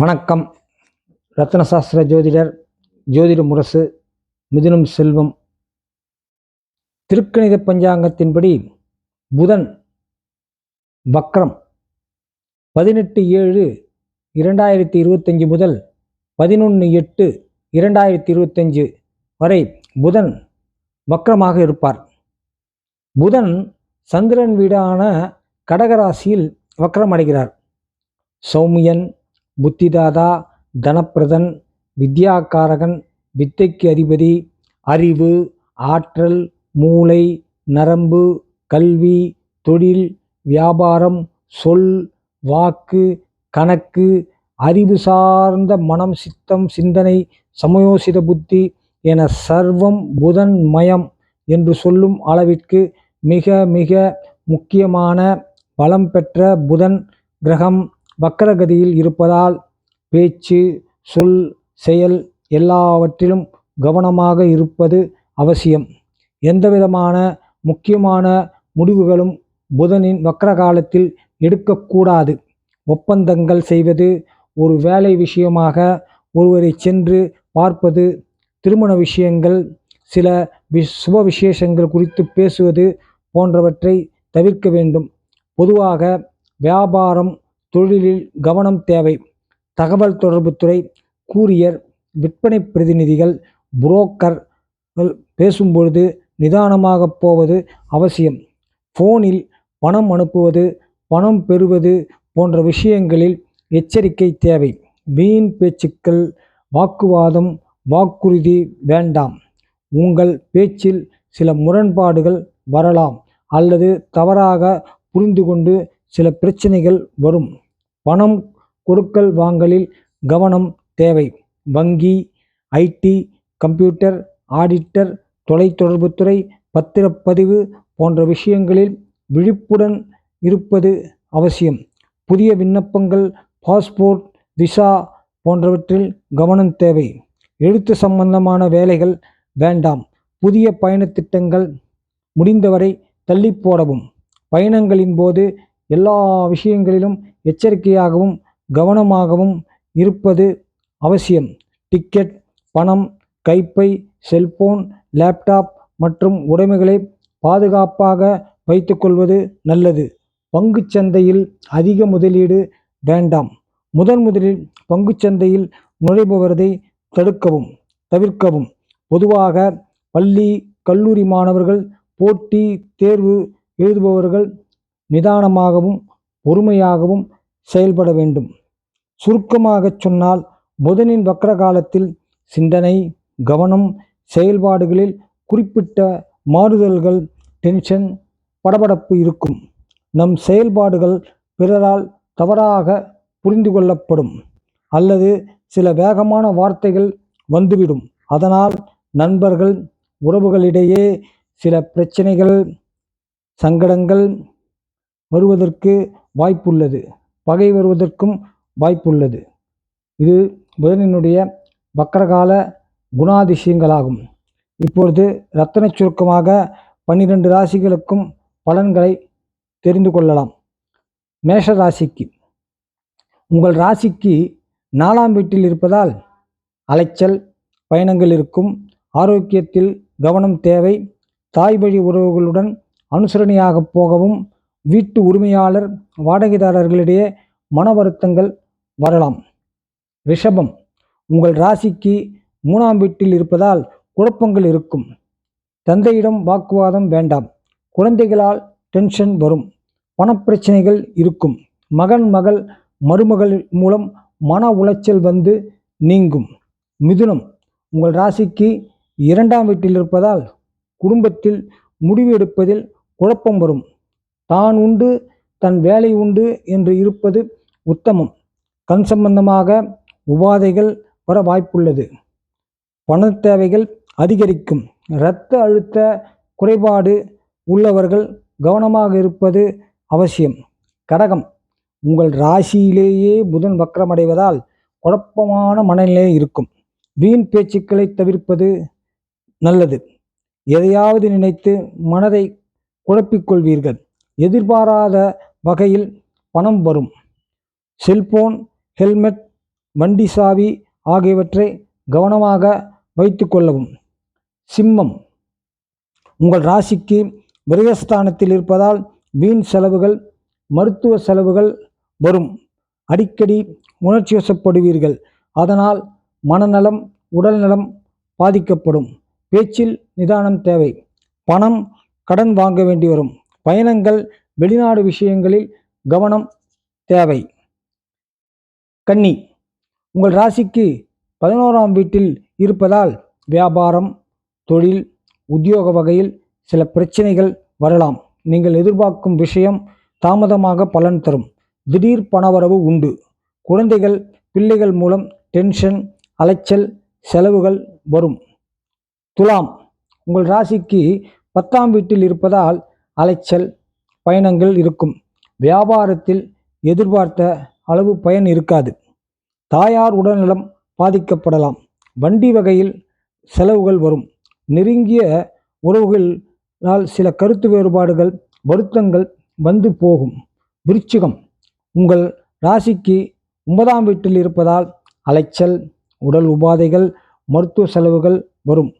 வணக்கம். ரத்னசாஸ்திர ஜோதிடர் ஜோதிட முரசு மிதுனம் செல்வம். திருக்கணித பஞ்சாங்கத்தின்படி புதன் வக்ரம் பதினெட்டு ஏழு இரண்டாயிரத்தி இருபத்தஞ்சு முதல் பதினொன்று எட்டு இரண்டாயிரத்தி இருபத்தஞ்சு வரை புதன் வக்ரமாக இருப்பார். புதன் சந்திரன் வீடான கடகராசியில் வக்ரம் அடைகிறார். சௌமியன் புத்திதாதா தனப்பிரதன் வித்யாகாரகன் வித்தைக்கு அதிபதி அறிவு ஆற்றல் மூளை நரம்பு கல்வி தொழில் வியாபாரம் சொல் வாக்கு கணக்கு அறிவு சார்ந்த மனம் சித்தம் சிந்தனை சமயோசித புத்தி என சர்வம் புதன் மயம் என்று சொல்லும் அளவிற்கு மிக மிக முக்கியமான பலம் பெற்ற புதன் கிரகம் வக்கரகதியில் இருப்பதால் பேச்சு சொல் செயல் எல்லாவற்றிலும் கவனமாக இருப்பது அவசியம். எந்தவிதமான முக்கியமான முடிவுகளும் புதனின் வக்கர காலத்தில் எடுக்கக்கூடாது. ஒப்பந்தங்கள் செய்வது ஒரு வேலை விஷயமாக ஒருவரை சென்று பார்ப்பது திருமண விஷயங்கள் சில வி- சுப விசேஷங்கள் குறித்து பேசுவது போன்றவற்றை தவிர்க்க வேண்டும். பொதுவாக வியாபாரம் தொழிலில் கவனம் தேவை. தகவல் தொடர்புத்துறை கூரியர் விற்பனை பிரதிநிதிகள் புரோக்கர் பேசும்பொழுது நிதானமாக போவது அவசியம். ஃபோனில் பணம் அனுப்புவது பணம் பெறுவது போன்ற விஷயங்களில் எச்சரிக்கை தேவை. வீண் பேச்சுக்கள் வாக்குவாதம் வாக்குறுதி வேண்டாம். உங்கள் பேச்சில் சில முரண்பாடுகள் வரலாம் அல்லது தவறாக புரிந்து கொண்டு சில பிரச்சனைகள் வரும். பணம் கொடுக்கல் வாங்கலில் கவனம் தேவை. வங்கி ஐடி கம்ப்யூட்டர் ஆடிட்டர் தொலைத்தொடர்புத்துறை பத்திரப்பதிவு போன்ற விஷயங்களில் விழிப்புடன் இருப்பது அவசியம். புதிய விண்ணப்பங்கள் பாஸ்போர்ட் விசா போன்றவற்றில் கவனம் தேவை. எழுத்து சம்பந்தமான வேலைகள் வேண்டாம். புதிய பயணத்திட்டங்கள் முடிந்தவரை தள்ளி போடவும். பயணங்களின் போது எல்லா விஷயங்களிலும் எச்சரிக்கையாகவும் கவனமாகவும் இருப்பது அவசியம். டிக்கெட் பணம் கைப்பை செல்போன் லேப்டாப் மற்றும் உடைமைகளை பாதுகாப்பாக வைத்துக்கொள்வது நல்லது. பங்குச் சந்தையில் அதிக முதலீடு வேண்டாம். முதன் முதலில் பங்குச் சந்தையில் நுழைபவர்களை தடுக்கவும் தவிர்க்கவும். பொதுவாக பள்ளி கல்லூரி மாணவர்கள் போட்டி தேர்வு எழுதுபவர்கள் நிதானமாகவும் பொறுமையாகவும் செயல்பட வேண்டும். சுருக்கமாகச் சொன்னால் புதனின் வக்ர காலத்தில் சிந்தனை கவனம் செயல்பாடுகளில் குறிப்பிட்ட மாறுதல்கள் டென்ஷன் படபடப்பு இருக்கும். நம் செயல்பாடுகள் பிறரால் தவறாக புரிந்து கொள்ளப்படும் அல்லது சில வேகமான வார்த்தைகள் வந்துவிடும். அதனால் நண்பர்கள் உறவுகளிடையே சில பிரச்சனைகள் சங்கடங்கள் வருவதற்கு வாய்ப்புள்ளது. பகை வருவதற்கும் வாய்ப்புள்ளது. இது புதனினுடைய வக்கரகால குணாதிசயங்களாகும். இப்பொழுது ரத்தன சுருக்கமாக பன்னிரண்டு ராசிகளுக்கும் பலன்களை தெரிந்து கொள்ளலாம். மேஷ ராசிக்கு. உங்கள் ராசிக்கு நாலாம் வீட்டில் இருப்பதால் அலைச்சல் பயணங்கள் இருக்கும் ஆரோக்கியத்தில் கவனம் தேவை தாய் வழி உறவுகளுடன் அனுசரணையாக போகவும் வீட்டு உரிமையாளர் வாடகைதாரர்களிடையே மன வருத்தங்கள் வரலாம். ரிஷபம் உங்கள் ராசிக்கு மூணாம் வீட்டில் இருப்பதால் குழப்பங்கள் இருக்கும். தந்தையிடம் வாக்குவாதம் வேண்டாம். குழந்தைகளால் டென்ஷன் வரும். பணப்பிரச்சனைகள் இருக்கும். மகன் மகள் மருமகள் மூலம் மன உளைச்சல் வந்து நீங்கும். மிதுனம் உங்கள் ராசிக்கு இரண்டாம் வீட்டில் இருப்பதால் குடும்பத்தில் முடிவு எடுப்பதில் குழப்பம் வரும். தான் உண்டு தன் வேலை உண்டு என்று இருப்பது உத்தமம். கண் சம்பந்தமாக உபாதைகள் வர வாய்ப்புள்ளது. பணத் தேவைகள் அதிகரிக்கும். இரத்த அழுத்த குறைபாடு உள்ளவர்கள் கவனமாக இருப்பது அவசியம். கடகம். உங்கள் ராசியிலேயே புதன் வக்கரமடைவதால் குழப்பமான மனநிலை இருக்கும். வீண் பேச்சுக்களை தவிர்ப்பது நல்லது. எதையாவது நினைத்து மனதை குழப்பிக்கொள்வீர்கள் எதிர்பாராத வகையில் பணம் வரும். செல்போன் ஹெல்மெட் வண்டி சாவி ஆகியவற்றை கவனமாக வைத்து கொள்ளவும். சிம்மம். உங்கள் ராசிக்கு விரயஸ்தானத்தில் இருப்பதால் வீண் செலவுகள் மருத்துவ செலவுகள் வரும். அடிக்கடி உணர்ச்சி வசப்படுவீர்கள். அதனால் மனநலம் உடல்நலம் பாதிக்கப்படும். பேச்சில் நிதானம் தேவை. பணம் கடன் வாங்க வேண்டி வரும். பயணங்கள் வெளிநாடு விஷயங்களில் கவனம் தேவை. கன்னி உங்கள் ராசிக்கு பதினோராம் வீட்டில் இருப்பதால் வியாபாரம் தொழில் உத்தியோக வகையில் சில பிரச்சனைகள் வரலாம். நீங்கள் எதிர்பார்க்கும் விஷயம் தாமதமாக பலன் தரும். திடீர் பணவரவு உண்டு. குழந்தைகள் பிள்ளைகள் மூலம் டென்ஷன் அலைச்சல் செலவுகள் வரும். துலாம் உங்கள் ராசிக்கு பத்தாம் வீட்டில் இருப்பதால் அலைச்சல் பயணங்கள் இருக்கும். வியாபாரத்தில் எதிர்பார்த்த அளவு பயன் இருக்காது. தாயார் உடல்நலம் பாதிக்கப்படலாம். வண்டி வகையில் செலவுகள் வரும். நெருங்கிய உறவுகளால் சில கருத்து வேறுபாடுகள் வருத்தங்கள் வந்து போகும். விருச்சிகம். உங்கள் ராசிக்கு ஒன்பதாம் வீட்டில் இருப்பதால் அலைச்சல் உடல் உபாதைகள் மருத்துவ செலவுகள் வரும்.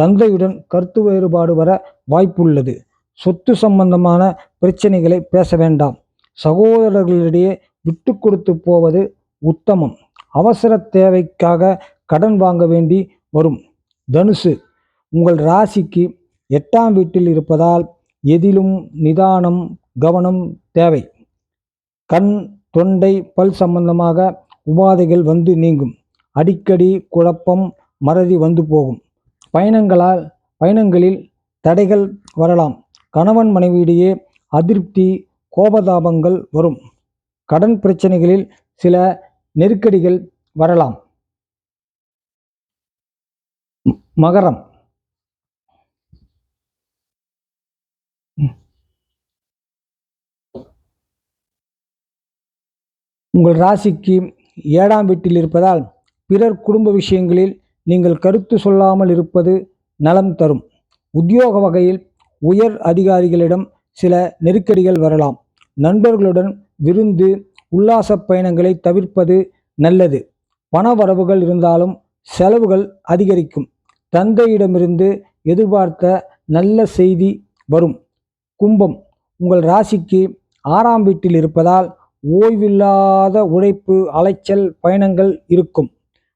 தந்தையுடன் கருத்து வேறுபாடு வர வாய்ப்புள்ளது. சொத்து சம்பந்தமான பிரச்சனைகளை பேச வேண்டாம். சகோதரர்களிடையே விட்டு கொடுத்து போவது உத்தமம். அவசர தேவைக்காக கடன் வாங்க வேண்டி வரும். தனுசு உங்கள் ராசிக்கு எட்டாம் வீட்டில் இருப்பதால் எதிலும் நிதானம் கவனம் தேவை. கண் தொண்டை பல் சம்பந்தமாக உபாதைகள் வந்து நீங்கும். அடிக்கடி குழப்பம் மறதி வந்து போகும். பயணங்களால் பயணங்களில் தடைகள் வரலாம். கணவன் மனைவியிடையே அதிருப்தி கோபதாபங்கள் வரும். கடன் பிரச்சனைகளில் சில நெருக்கடிகள் வரலாம். மகரம். உங்கள் ராசிக்கு ஏழாம் வீட்டில் இருப்பதால் பிறர் குடும்ப விஷயங்களில் நீங்கள் கருத்து சொல்லாமல் இருப்பது நலம் தரும். உத்தியோக வகையில் உயர் அதிகாரிகளிடம் சில நெருக்கடிகள் வரலாம். நண்பர்களுடன் விருந்து உல்லாச பயணங்களை தவிர்ப்பது நல்லது. பண வரவுகள் இருந்தாலும் செலவுகள் அதிகரிக்கும். தந்தையிடமிருந்து எதிர்பார்த்த நல்ல செய்தி வரும். கும்பம் உங்கள் ராசிக்கு ஆறாம் வீட்டில் இருப்பதால் ஓய்வில்லாத உழைப்பு அலைச்சல் பயணங்கள் இருக்கும்.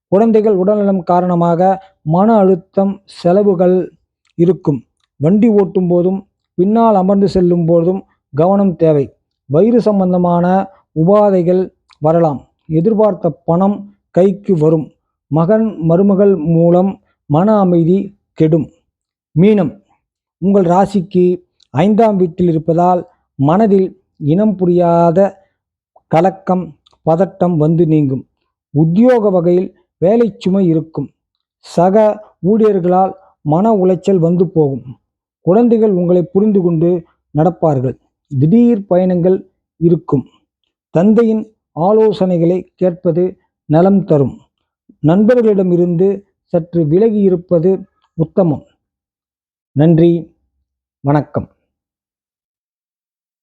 குழந்தைகள் உடல்நலம் காரணமாக மன அழுத்தம் செலவுகள் இருக்கும். வண்டி ஓட்டும் போதும் பின்னால் அமர்ந்து செல்லும் போதும் கவனம் தேவை. வயிறு சம்பந்தமான உபாதைகள் வரலாம். எதிர்பார்த்த பணம் கைக்கு வரும். மகன் மருமகள் மூலம் மன அமைதி கெடும். மீனம். உங்கள் ராசிக்கு ஐந்தாம் வீட்டில் இருப்பதால் மனதில் இனம் புரியாத கலக்கம் பதட்டம் வந்து நீங்கும். உத்தியோக வகையில் வேலை சுமை இருக்கும். சக ஊழியர்களால் மன உளைச்சல் வந்து போகும். குழந்தைகள் உங்களை புரிந்து கொண்டு நடப்பார்கள். திடீர் பயணங்கள் இருக்கும். தந்தையின் ஆலோசனைகளை கேட்பது நலம் தரும். நண்பர்களிடமிருந்து சற்று விலகி இருப்பது உத்தமம். நன்றி. வணக்கம்.